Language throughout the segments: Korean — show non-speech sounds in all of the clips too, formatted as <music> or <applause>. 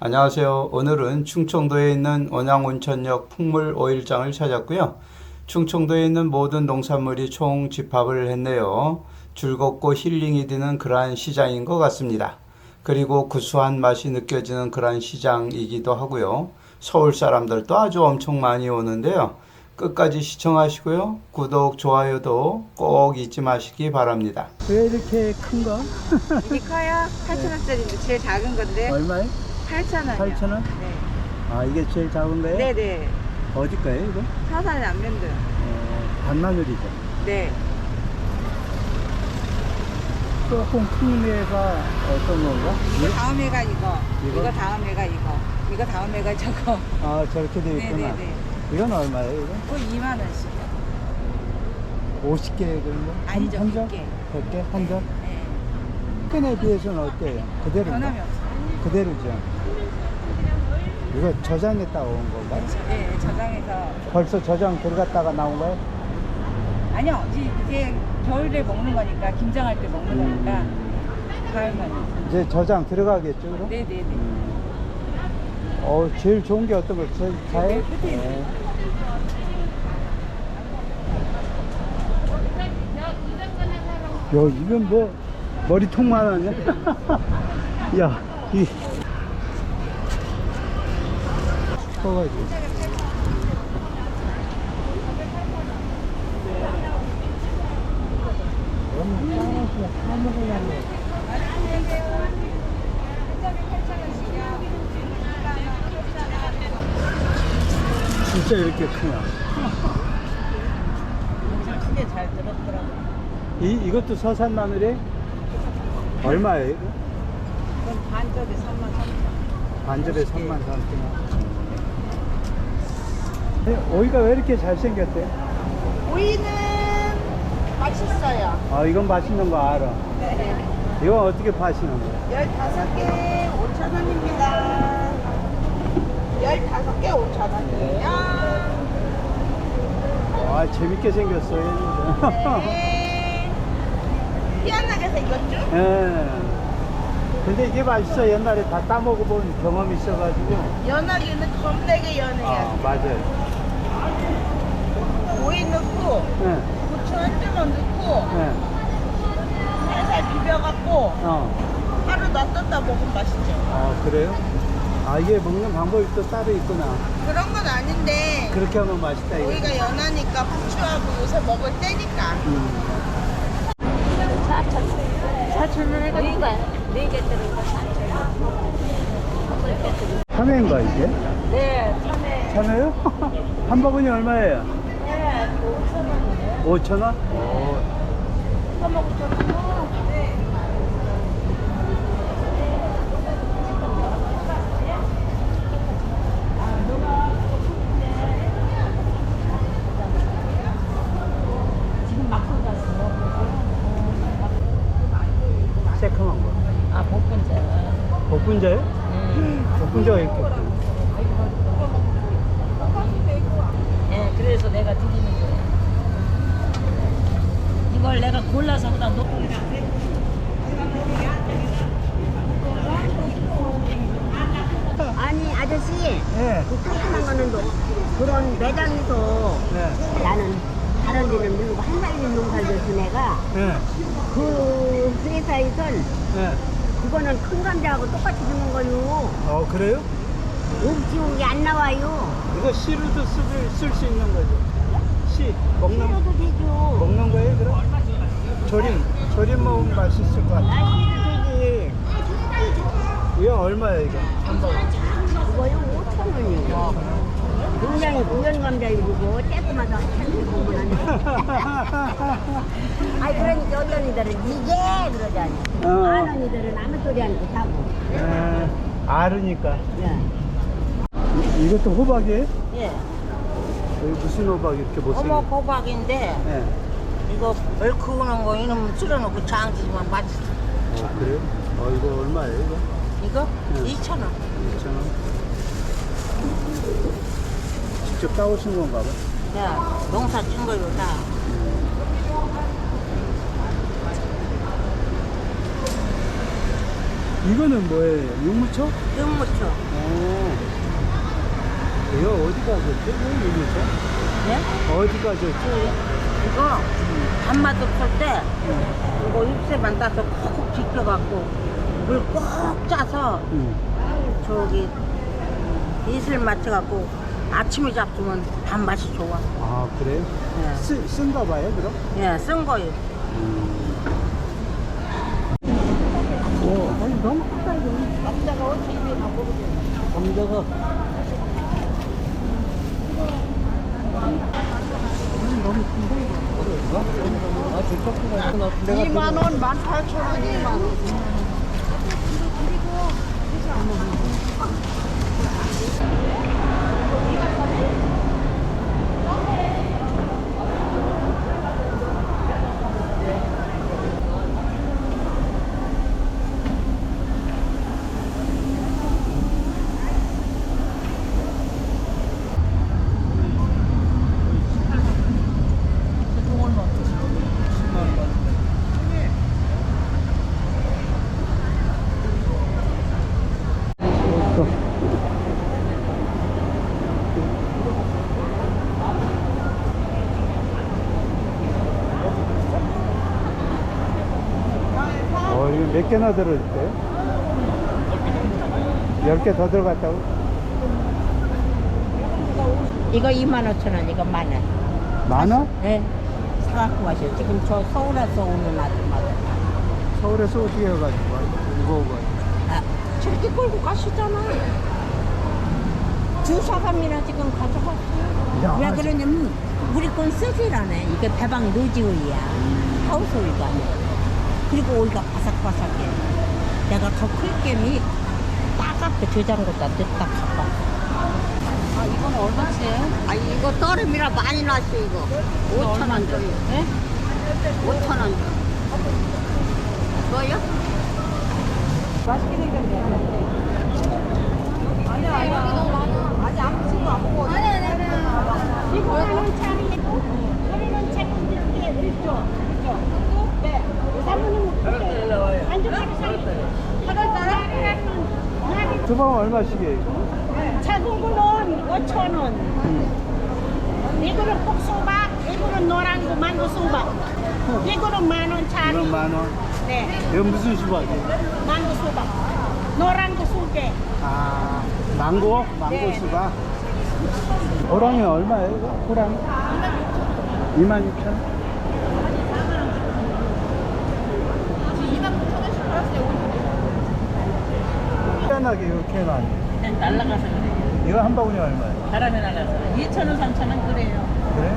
안녕하세요. 오늘은 충청도에 있는 원양온천역 풍물 오일장을 찾았고요. 충청도에 있는 모든 농산물이 총 집합을 했네요. 즐겁고 힐링이 되는 그러한 시장인 것 같습니다. 그리고 구수한 맛이 느껴지는 그러한 시장이기도 하고요. 서울 사람들도 아주 엄청 많이 오는데요. 끝까지 시청하시고요. 구독, 좋아요도 꼭 잊지 마시기 바랍니다. 왜 이렇게 큰 거? 이게 커요? 8,000원짜리인데 제일 작은 건데 얼마에? 8,000원이요. 8,000원? 네. 아 이게 제일 작은 거예요? 네네. 어디 거예요 이거? 서산 안면도. 어, 반마늘이죠. 네. 조금 큰 애가 어떤 건가? 이거 다음 애가 이거. 이거? 이거, 다음 애가 이거. 이거 다음 애가 저거. 아 저렇게 돼 있구나. 네네네. 이건 얼마예요 이거? 그거 2만 원씩이요. 50개 그런 거? 아니죠, 한 점? 100개. 100개? 한 점? 네. 큰 애에 비해서는 어때요? 그대로인가? 변함이 없어요. 그대로죠. 이거 저장했다 온 건가? 네, 저장해서. 벌써 저장 들어갔다가 나온 거예요? 아니요, 이제, 이제 겨울에 먹는 거니까, 김장할 때 먹는 거니까, 음. 가을만. 이제 저장 들어가겠죠 그럼? 네네네. 어, 제일 좋은 게 어떤 거? 제일 잘? 네, 끝에 있는 야, 이건 뭐 머리통만 하냐? <laughs> 야, 이 커가지고. 진짜 이렇게 크냐? 크게 잘 들었더라고요. 이, 이것도 서산 마늘이 얼마예요? 이거? 이건 반쪽에 3만 3천 반접에 3만 3천 원. 오이가 왜 이렇게 잘생겼대? 오이는 맛있어요. 아, 이건 맛있는 거 알아. 네. 이건 어떻게 파시는 거야? 15개 5,000원입니다. 15개 5,000원이에요. 와, 재밌게 생겼어요. 네. 희한하게 생겼죠? 예. 근데 이게 맛있어. 옛날에 다 따먹어본 경험이 있어가지고. 연하기는 겁나게 연해요. 아, 맞아요. 오이 넣고, 예, 고추 한 줄만 넣고, 예. 살살 비벼갖고, 어. 하루 놔뒀다 먹으면 맛있죠. 아, 그래요? 아, 이게 먹는 방법이 또 따로 있구나. 그런 건 아닌데, 그렇게 하면 맛있다, 이거. 오이가 연하니까 고추하고 요새 먹을 때니까. 음. 4,000원 해가지고. 네개 들은 거 4,000원. 참외인가, 이게? 네, 참외. 참외요? <laughs> 한 바구니 얼마예요? 네, 5,000원이에요. 5천 원? 지금 막 쏟았어. 새콤한 거. 아, 복분자. 복분자요? 음. 복분자가 이렇게. 있구나. 네, 그래서 내가 드리는 거예요. 이걸 내가 골라서 하다 놓 아니 아저씨 네. 그 조그만 거는 너, 그런 매장에서 네. 나는 다른 데는 모르고 한 살린 농사를 준 애가 네. 그 회사에선 네. 그거는 큰 감자하고 똑같이 주는 거요 어, 그래요? 옥지옥이 안 나와요 이거 씨로도 쓸 수 있는 거죠? 씨. 먹는, 필요도 되죠 먹는 거예요, 그럼? 조림. 조림 먹으면 맛있을 것 같아요. 맛있도 되지 이거 얼마예요, 이거? 한바구니. 그거요 5천 원이요 쬐끔하서 한참 보면 아니 그러니까 어떤 이들은 이게 그러잖아 어. 많은 이들은 아무 소리 안 듣고 사고 에, 아르니까. 예. 이것도 호박이에요? 예. 여기 무슨 호박 이렇게 어머, 호박인데, 네. 이거 얼큰한 거 이놈 쓸어놓고 장지만 맛있어. 어, 그래요? 어, 이거 얼마예요, 이거? 이거? 네. 2,000원. 2,000원. 직접 따오신 건가 봐. 야, 농사 찐 거요, 다. 이거는 뭐예요? 육무초? 육무초. 오. 이거 어디 가졌죠? 육무초? 네? 어디 가졌죠? 이거 밥맛 없을 때 이거 잎새만 따서 콕콕 비껴갖고 물 꼭 짜서 응. 저기 이슬 맞춰갖고 아침에 잡수면 밥맛이 좋아. 아 그래요? 예, 쓰, 쓴가 봐요 그럼? 예, 쓴 거예요. 오, 아니 너무 크다 이거. 감자가 어떻게 입에 다 감자가. 음, 너무 큰데 이거? 아, 저쪽도 2만 원, 18,000원, 2만 원. 몇 개나 들어있대? 10개 더 들어갔다고? 이거 2만 5천 원, 이거 만 원. 만 원? 네. 사갖고 가셔. 지금 저 서울에서 오는 아줌마들. 서울에서 어떻게 해가지고 와? 이거 오고 아, 저렇게 끌고 가시잖아. 주 사감이나 지금 가져갔어요. 야, 왜 그러냐면 우리 건 쓰질않네 이게 대방 노지오이야. 하우스 오이가 아니야. 그리고 오이가 바삭바삭해. 내가 더클 게임이 따갑게 저장고다 넣다 갖고 왔어. 아 이건 얼마치예요? 아, 이거 떨음이라 많이 났어, 이거. 5천 원 줘요. 네? 5천 원 줘. 뭐요? 맛있게 생겼네. 아니야 아니야. 아직 안 붙인 거안 먹어. 아니 아니 아니. 이거는 차리고 우리는 책임질게 일조 네사모님 안주까지 사요 주방 얼마씩이에요? 작은 거는 5천 원 이거는 복숭박 이거는 노란 거 만두 수박 이거는 만 원짜리 이건 만 원. 네 이건 무슨 수박이에요? 만두 수박 노란 거 수개 아, 망고? 망고 네. 수박. 호랑이 얼마예요, 이거? 호랑이? 2만 6천 원? 희한하게 이렇게 해놨네. 그냥 날라가서 그래. 이거 한 바구니 얼마예요? 바람에 날라서. 2,000원, 3,000원 그래요. 그래?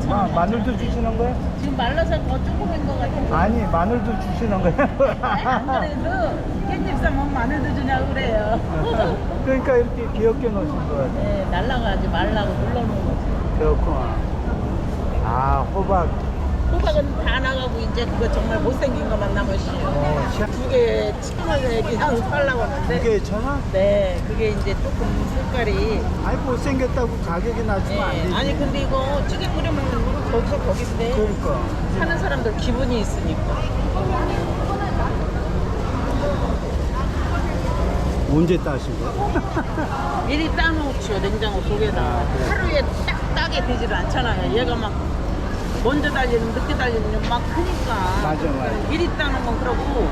2,000원. 마, 마늘도 주시는 거예요? 지금 말라서 더 조금인 것 같은데. 아니, 마늘도 주시는 안 거예요? 그래도 깻잎 싸면 마늘도 주냐고 그래요. <laughs> 그러니까 이렇게 귀엽게 놓으신 거 같아요. 네, 날라가지 말라고 눌러놓은 거지. 그렇구나. 아, 호박. 호박은 다 나가고 이제 그거 정말 못생긴 것만 남았어요. 어, 시 원- 두개 치마에 그냥 팔라고 하는데. 천 원? 네, 그게 이제 조금 색깔이. 아니, 못생겼다고 가격이 낮으면 안 네, 되지. 아니 근데 이거 찌개 끓여 먹는 거는 거기서 거긴데 그러니까. 사는 사람들 기분이 있으니까. 언제 따신 거야? <laughs> 미리 따놓죠 냉장고 속에다 아, 그래요? 하루에 딱 따게 되지를 않잖아요 얘가 막 먼저 달리는 늦게 달리는 막 크니까 맞아, 맞아. 미리 따는 건 그러고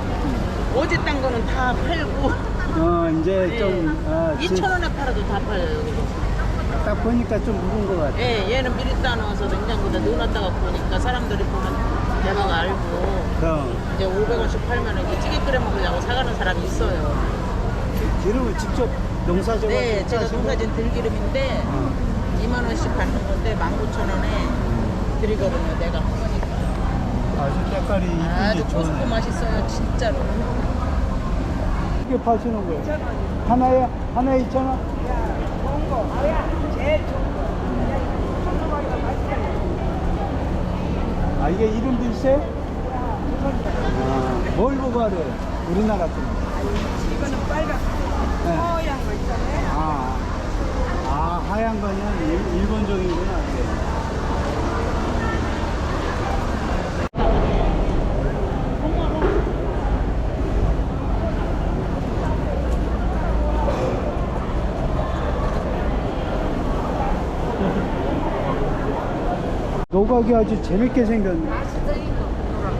어제 딴 거는 다 팔고 어, 이제 좀, 어, 지- 2천 원에 팔아도 다 팔려요 딱 보니까 좀 묵은 것 같아. 예, 얘는 미리 따놓아서 냉장고에다 넣어놨다가 보니까 사람들이 보면 대박 알고 그럼 이제 500원씩 팔면 이제 찌개 끓여 먹으려고 사가는 사람이 있어요 기름을 직접 농사져가지고 네 제가? 농사진 들기름인데 어. 2만 원씩 받는 건데 19,000원에 드리거든요. 내가 한 거니까. 아주 색깔이 아주 고소고 좋네. 맛있어요. 진짜로. 이게 파시는 거예요? 하나에 하나에 2천 원? 아 이게 이름도 있어요? 아, 뭘 보고 하래? 우리나라 거. 이거는 빨간 하얀 거 있잖아요. 아, 아 하얀 거는 일- 일본종이구나. 이게. 노각이 아주 재밌게 생겼네.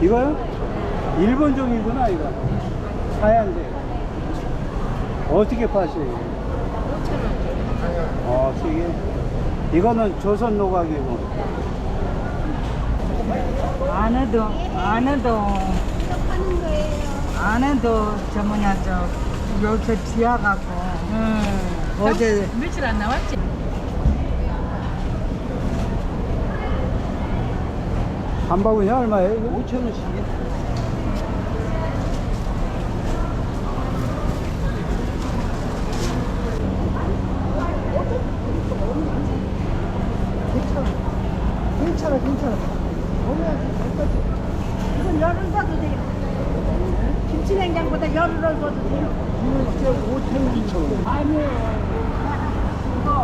이거요? 일본 종이구나, 이거. 하얀색. 어떻게 파세요? 5,000원. 어, 이게. 이거는 조선 노각이고. 안 해도 안 해도 안 해도 저 뭐냐 저 이렇게 비와갖고 어제 며칠 안 나왔지? 한 바구니 얼마예요? 5,000원씩이요? 괜찮아, 괜찮아. 이건 열을 써도 돼요. 김치 냉장보다 열을 써도 돼요.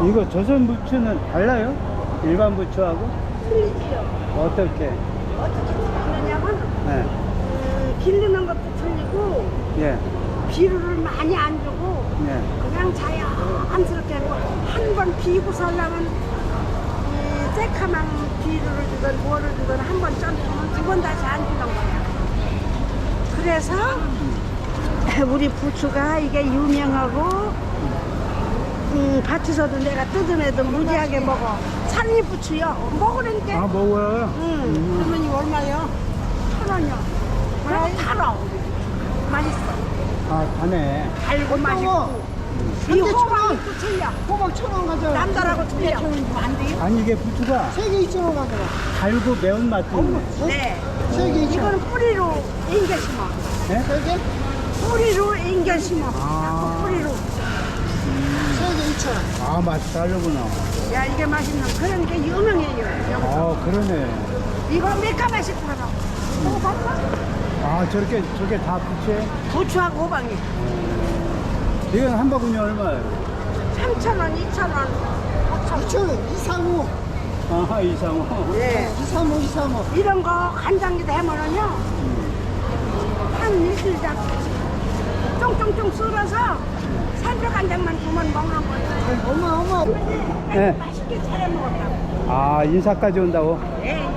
이거 조선 부추는 달라요? 일반 부추하고? 틀리지요. 어떻게? 어떻게 틀리냐면 네. 음, 기르는 것도 틀리고 예. 비료를 많이 안 주고 예. 그냥 자연스럽게 한번 비고 살려면 이 새카만 비료를 주든 뭐를 주든 한 번 쪄주면 두 번 다시 안 주는 거야. 그래서 우리 부추가 이게 유명하고 음, 밭에서도 내가 뜯은 애도 무지하게 먹어. 산리 부추요. 먹으라니까. 아, 먹어요? 응. 그러면 이거 얼마요? 천 원이요. 그럼 팔어. 맛있어. 아, 가네. 달고 맛있고. 이 호박이 또 틀려. 호박 천 원 가져와. 남달하고 틀려. 안 돼요? 아니, 이게 부추가 세개 2천원 가져와. 달고 매운맛도 있네. 네. 세개 2천원. 이거는 뿌리로 앵겨 심어. 네? 세개? 뿌리로 앵겨 심어. 아. 뿌리로. 세개 2천원. 아, 맛이 다르구나. 야 이게 맛있는 그런 게 유명해요. 여기서. 아, 그러네. 이거 메카맛이 팔아. 이거 봤어? 아, 저렇게, 저게 다 부추에? 부추하고 호박이. 이건 한 바구니 얼마예요? 3,000원, 2,000원, 5,000원. 2천원. 235. 아, 이상호. 네. 235, 235. 이런 거 간장기도 해먹으면요. 한 일주일 잡 쫑쫑쫑 썰어서 산적 간장만 두면 먹는 거예요. 어머, 어머. 네. 맛있게 차려 먹었다고. 아, 인사까지 온다고? 네.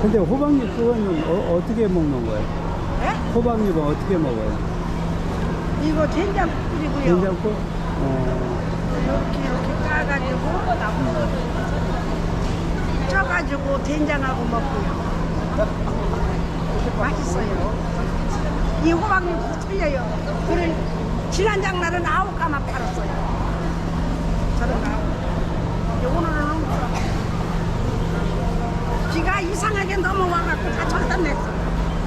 근데 호박잎 그거는 어, 어떻게 먹는 거예요? 네? 호박잎은 어떻게 먹어요? 이거 된장 뿌리고요. 된장국? 어, 이렇게 이렇게 까가지고 쪄가지고 된장하고 먹고요. 맛있어요. 이 호박잎 도 틀려요. 그래 지난 장날은 아홉 가마 팔았어요. 저런 아홉. 오늘은 비가 이상하게 넘어와갖고 다 절단 냈어.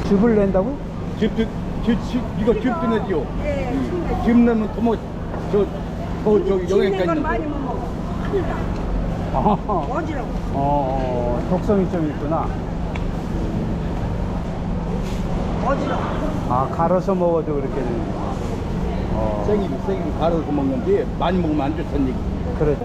즙을 낸다고? 즙, 즙, 즙, 즙, 이거 즙도 내죠. 예, 네. 즙 내면 더뭐 저, 더 저기 영양가 건 있는 많이 거. 못 먹어. 큰일 나. 아, 어지러워. 어, 독성이 좀 있구나. 어지러워. 아, 갈아서 먹어도 그렇게 되는구나. 어, 생이로, 생이로 갈아서 먹는데 많이 먹으면 안 좋다는 얘기. 그래.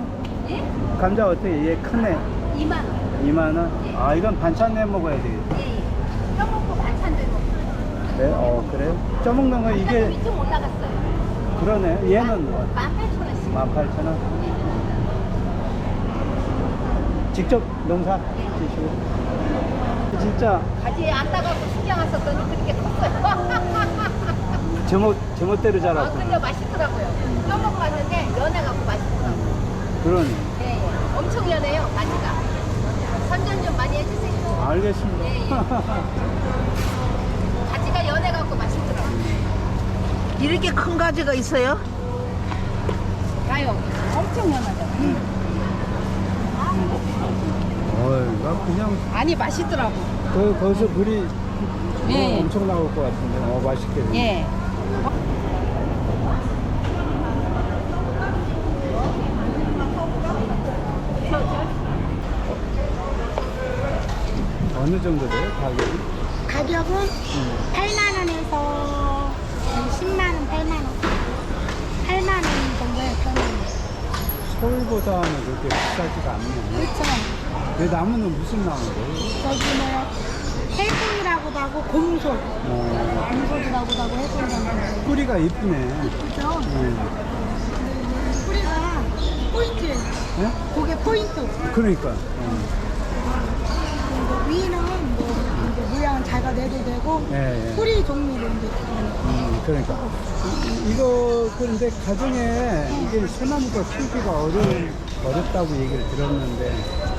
감자 어떻게, 얘 크네? 2만 원. 2만원? 아, 이건 반찬 내 먹어야 되겠다. 예, 예. 쪄먹고 반찬도 먹고. 그래? 어, 그래요? 쪄먹는 건 이게, 이게 좀 올라갔어요. 그러네. 얘는 뭐, 18,000원씩. 18,000원? 직접 농사 지시고. 진짜 가지 안 따가고 신경 안 썼더니 그렇게. 제멋, 제멋대로 아, 자랐구나. 근데 맛있더라고요. 쪄먹고 왔는데 연해갖고 맛있더라고요. 그러네. 예, 예. 엄청 연해요, 가지가. 선전 좀 많이 해주세요. 알겠습니다. 예, 예. 가지가 연해갖고 맛있더라고요. 이렇게 큰 가지가 있어요? 가요. 엄청 연하죠. 어이, 나 그냥 아니, 맛있더라고. 그, 거기서 물이 예. 뭐 엄청 나올 것 같은데. 어, 맛있겠네. 예. 어느 정도 돼요, 가격이? 가격은 8만 원에서 10만 원, 8만 원. 8만 원 정도에 파는 서울보다는 그렇게 비싸지가 않네. 그렇죠. 내 나무는 무슨 나무예요? 저기 뭐야 해송이라고도 하고 곰솔, 어, 곰솔이라고도 하고 해송이라고 하고 뿌리가 이쁘네. 그죠? 네. 뿌리가 포인트. 네? 그게 포인트. 그러니까. 어. 위는 뭐 이제 모양은 자기가 내도 되고 예, 예. 뿌리 종류로 이제. 음, 그러니까. 이- 이거, 그런데 가정에 이게 소나무가 키우기가 어려, 어렵다고 얘기를 들었는데.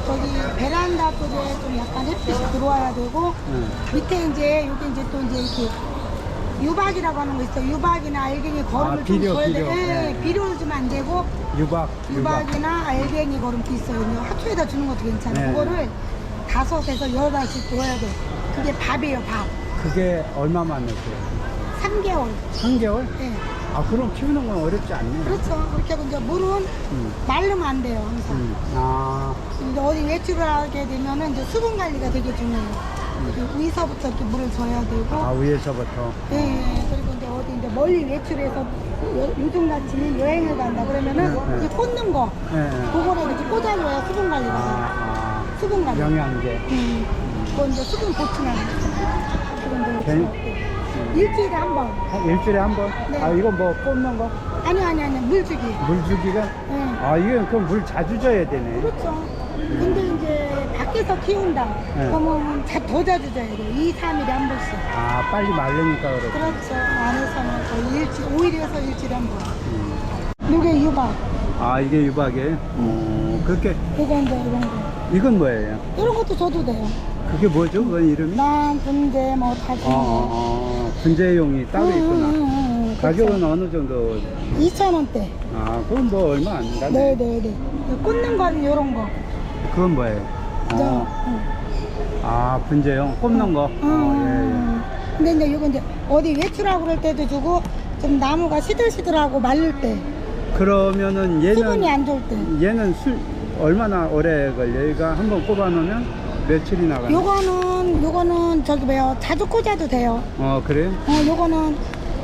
저기 베란다 쪽에 좀 약간 햇빛이 들어와야 되고 예. 밑에 이제 여기 이제 또 이제 이렇게 유박이라고 하는 거 있어. 유박이나 알갱이 거름을 아, 비료, 좀 줘야 비료. 돼. 예, 네. 비료를 주면 안 되고 유박, 유박. 유박이나 알갱이 거름도 있어요. 이제 학교에다 주는 것도 괜찮아. 네. 그거를 다섯에서 여덟 알씩 줘야 돼. 그게 밥이에요, 밥. 그게 얼마만 넣었어요? 3개월. 3개월? 예. 아, 그럼 키우는 건 어렵지 않네. 그렇죠. 그렇게 하고 이제 물은 음, 마르면 안 돼요, 항상. 음. 아, 이제 어디 외출을 하게 되면은 이제 수분 관리가 되게 중요해요. 이렇게 위서부터 이렇게 물을 줘야 되고. 아, 위에서부터. 예, 예. 그리고 이제 어디 이제 멀리 외출해서 요- 요즘같이 여행을 간다 그러면은 네, 네. 이 꽂는 거 예, 예. 그거를 이렇게 꽂아줘야 수분 관리가 돼요. 아, 수분 아, 관리. 영양제. 음, 그거 이제 수분 보충하는 거. 그건 이제 괜- 네. 일주일에 한 번. 한 일주일에 한 번? 네. 아, 이거 뭐 꽂는 거? 아니 아니 아니 물 주기. 물 주기가? 예. 아, 이건 그럼 물 자주 줘야 되네. 그렇죠. 근데 이제 밖에서 키운다. 네. 그러면 자, 더 자주 줘야 돼. 2, 3일에 한 번씩. 아, 빨리 마르니까 그렇고. 그렇죠. 안에서는 거의 일주일, 5일에서 일주일에 한 번. 음. 이게 유박. 아, 이게 유박이에요? 어, 그렇게, 이거 이제 이런 거. 이건 뭐예요? 이런 것도 줘도 돼요. 그게 뭐죠? 그건 이름이? 난, 분재, 뭐, 다진 거. 어, 분재용이 따로 응, 있구나. 응, 응, 응. 가격은 어느 정도? 2,000원대. 아, 그건 뭐 얼마 안 가네. 네네네. 꽂는 건 이런 거. 그건 뭐예요? 네. 어, 응. 아, 분재용 꼽는 거. 어, 음. 근데 이제 이거 이제 어디 외출하고 그럴 때도 주고 좀 나무가 시들시들하고 말릴 때 예, 예. 그러면은 수분이 얘는 안 좋을 때 얘는 술 얼마나 오래 걸려? 얘가 한번 꼽아 놓으면 며칠이 나가나? 요거는 요거는 저기 뭐야 자주 꽂아도 돼요 어, 그래요? 어 요거는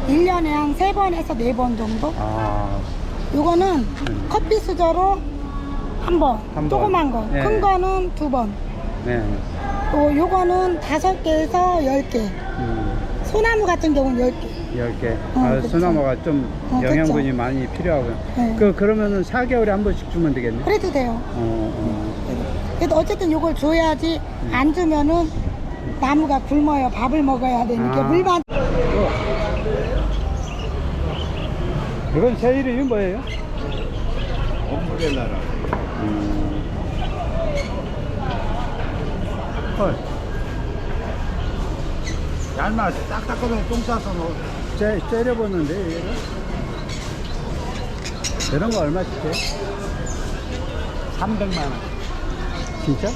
1년에 한세 번에서 네번 정도 아, 요거는 음. 커피 수저로 한번 한 번. 조그만 거 네. 큰 거는 두번 네. 또 요거는 다섯 개에서 열 개 음, 소나무 같은 경우는 열 개. 10개. 어, 아, 그쵸. 소나무가 좀 어, 영양분이 그쵸. 많이 필요하고요. 네. 그, 그러면은 4개월에 한 번씩 주면 되겠네? 그래도 돼요 어, 그래도 어쨌든 요걸 줘야지 음. 안 주면은 나무가 굶어요. 밥을 먹어야 되니까 아. 물만 어. 이건 제 이름이 뭐예요? 엄브렐라라. 음. 헐, 얇아. 딱딱하면 똥 싸서 넣어. 째, 째려보는데, 얘를? 이런 거 얼마씩 해? 300만 원. 진짜?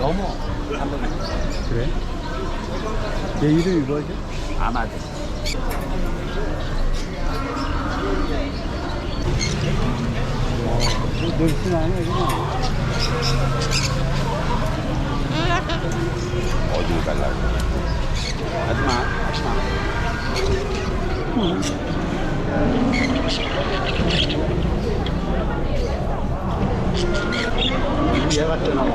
넘어. 300만 원. 그래? 얘 이름이 뭐지? 아마도. 뭐, 늘씬하네, 그냥. 어디 갈라고. 하지 마. 하지마. 얘가 떠나고.